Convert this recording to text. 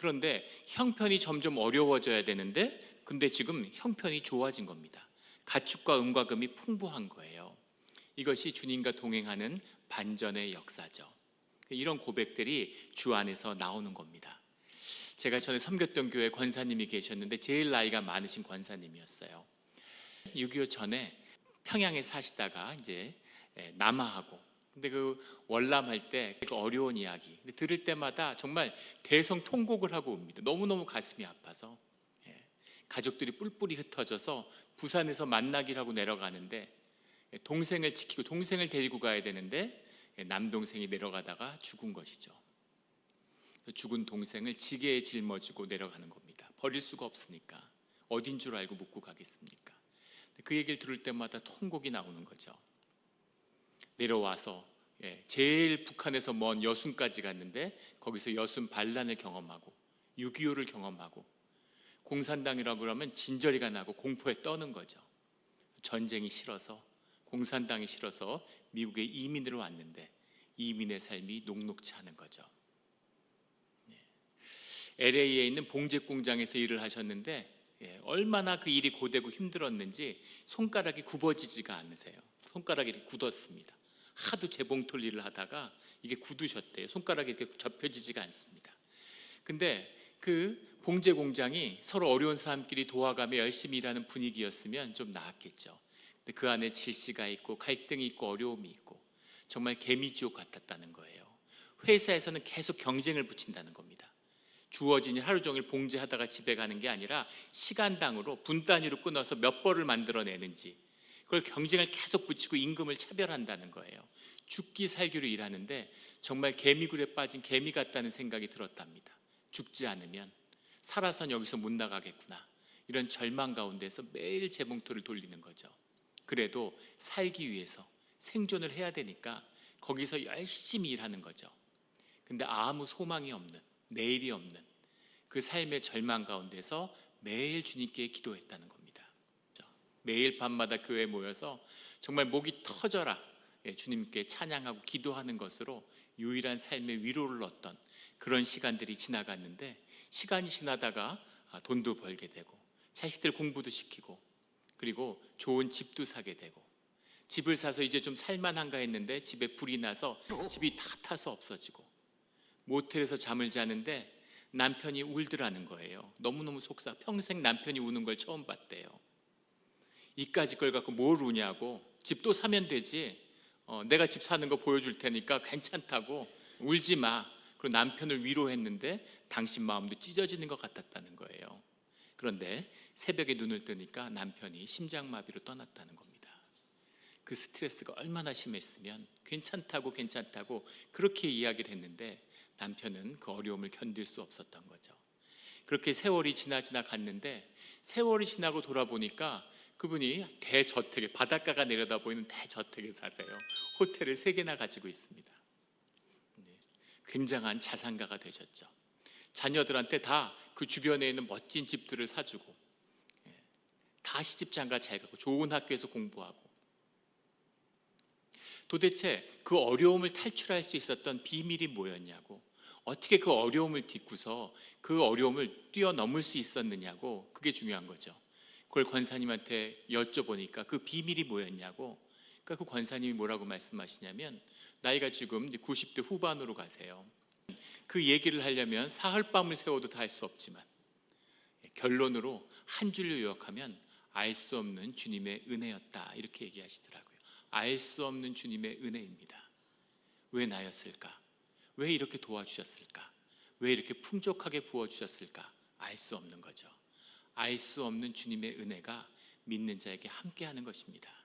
그런데 형편이 점점 어려워져야 되는데 근데 지금 형편이 좋아진 겁니다. 가축과 음과 금이 풍부한 거예요. 이것이 주님과 동행하는 반전의 역사죠. 이런 고백들이 주 안에서 나오는 겁니다. 제가 전에 섬겼던 교회 권사님이 계셨는데 제일 나이가 많으신 권사님이었어요. 6.25 전에 평양에 사시다가 이제 예, 남하하고 근데 그 월남할 때 그 어려운 이야기 근데 들을 때마다 정말 대성 통곡을 하고 옵니다. 너무너무 가슴이 아파서 예, 가족들이 뿔뿔이 흩어져서 부산에서 만나기를 하고 내려가는데 예, 동생을 지키고 동생을 데리고 가야 되는데 예, 남동생이 내려가다가 죽은 것이죠. 그 죽은 동생을 지게에 짊어지고 내려가는 겁니다. 버릴 수가 없으니까 어딘 줄 알고 묻고 가겠습니까? 그 얘기를 들을 때마다 통곡이 나오는 거죠. 내려와서 예, 제일 북한에서 먼 여순까지 갔는데 거기서 여순 반란을 경험하고 6.25를 경험하고 공산당이라고 그러면 진저리가 나고 공포에 떠는 거죠. 전쟁이 싫어서 공산당이 싫어서 미국에 이민으로 왔는데 이민의 삶이 녹록치 않은 거죠. LA에 있는 봉제 공장에서 일을 하셨는데 예, 얼마나 그 일이 고되고 힘들었는지 손가락이 굽어지지가 않으세요. 손가락이 굳었습니다. 하도 재봉틀 일을 하다가 이게 굳으셨대요. 손가락이 이렇게 접혀지지가 않습니다. 근데 그 봉제 공장이 서로 어려운 사람끼리 도와가며 열심히 일하는 분위기였으면 좀 나았겠죠. 근데 그 안에 질시가 있고 갈등이 있고 어려움이 있고 정말 개미지옥 같았다는 거예요. 회사에서는 계속 경쟁을 붙인다는 겁니다. 주어진 일 하루 종일 봉제하다가 집에 가는 게 아니라 시간당으로 분 단위로 끊어서 몇 벌을 만들어내는지 그걸 경쟁을 계속 붙이고 임금을 차별한다는 거예요. 죽기 살기로 일하는데 정말 개미굴에 빠진 개미 같다는 생각이 들었답니다. 죽지 않으면 살아선 여기서 못 나가겠구나. 이런 절망 가운데서 매일 재봉틀을 돌리는 거죠. 그래도 살기 위해서 생존을 해야 되니까 거기서 열심히 일하는 거죠. 근데 아무 소망이 없는 내일이 없는 그 삶의 절망 가운데서 매일 주님께 기도했다는 겁니다. 매일 밤마다 교회에 모여서 정말 목이 터져라 예, 주님께 찬양하고 기도하는 것으로 유일한 삶의 위로를 얻던 그런 시간들이 지나갔는데 시간이 지나다가 아, 돈도 벌게 되고 자식들 공부도 시키고 그리고 좋은 집도 사게 되고 집을 사서 이제 좀 살만한가 했는데 집에 불이 나서 집이 다 타서 없어지고 모텔에서 잠을 자는데 남편이 울더라는 거예요. 너무너무 속상. 평생 남편이 우는 걸 처음 봤대요. 이까지 걸 갖고 뭘 우냐고. 집또 사면 되지. 어, 내가 집 사는 거 보여줄 테니까 괜찮다고. 울지 마. 그리고 남편을 위로했는데 당신 마음도 찢어지는 것 같았다는 거예요. 그런데 새벽에 눈을 뜨니까 남편이 심장마비로 떠났다는 겁니다. 그 스트레스가 얼마나 심했으면 괜찮다고 괜찮다고 그렇게 이야기를 했는데 남편은 그 어려움을 견딜 수 없었던 거죠. 그렇게 세월이 지나 지나 갔는데 세월이 지나고 돌아보니까 그분이 대저택에 바닷가가 내려다 보이는 대저택에 사세요. 호텔을 세 개나 가지고 있습니다. 네, 굉장한 자산가가 되셨죠. 자녀들한테 다 그 주변에 있는 멋진 집들을 사주고 예, 다 시집 장가 잘 가고 좋은 학교에서 공부하고 도대체 그 어려움을 탈출할 수 있었던 비밀이 뭐였냐고 어떻게 그 어려움을 딛고서 그 어려움을 뛰어넘을 수 있었느냐고 그게 중요한 거죠. 그걸 권사님한테 여쭤보니까 그 비밀이 뭐였냐고 그러니까 그 권사님이 뭐라고 말씀하시냐면 나이가 지금 90대 후반으로 가세요. 그 얘기를 하려면 사흘밤을 세워도 다 할 수 없지만 결론으로 한 줄로 요약하면 알 수 없는 주님의 은혜였다 이렇게 얘기하시더라고요. 알 수 없는 주님의 은혜입니다. 왜 나였을까? 왜 이렇게 도와주셨을까? 왜 이렇게 풍족하게 부어주셨을까? 알 수 없는 거죠. 알 수 없는 주님의 은혜가 믿는 자에게 함께하는 것입니다.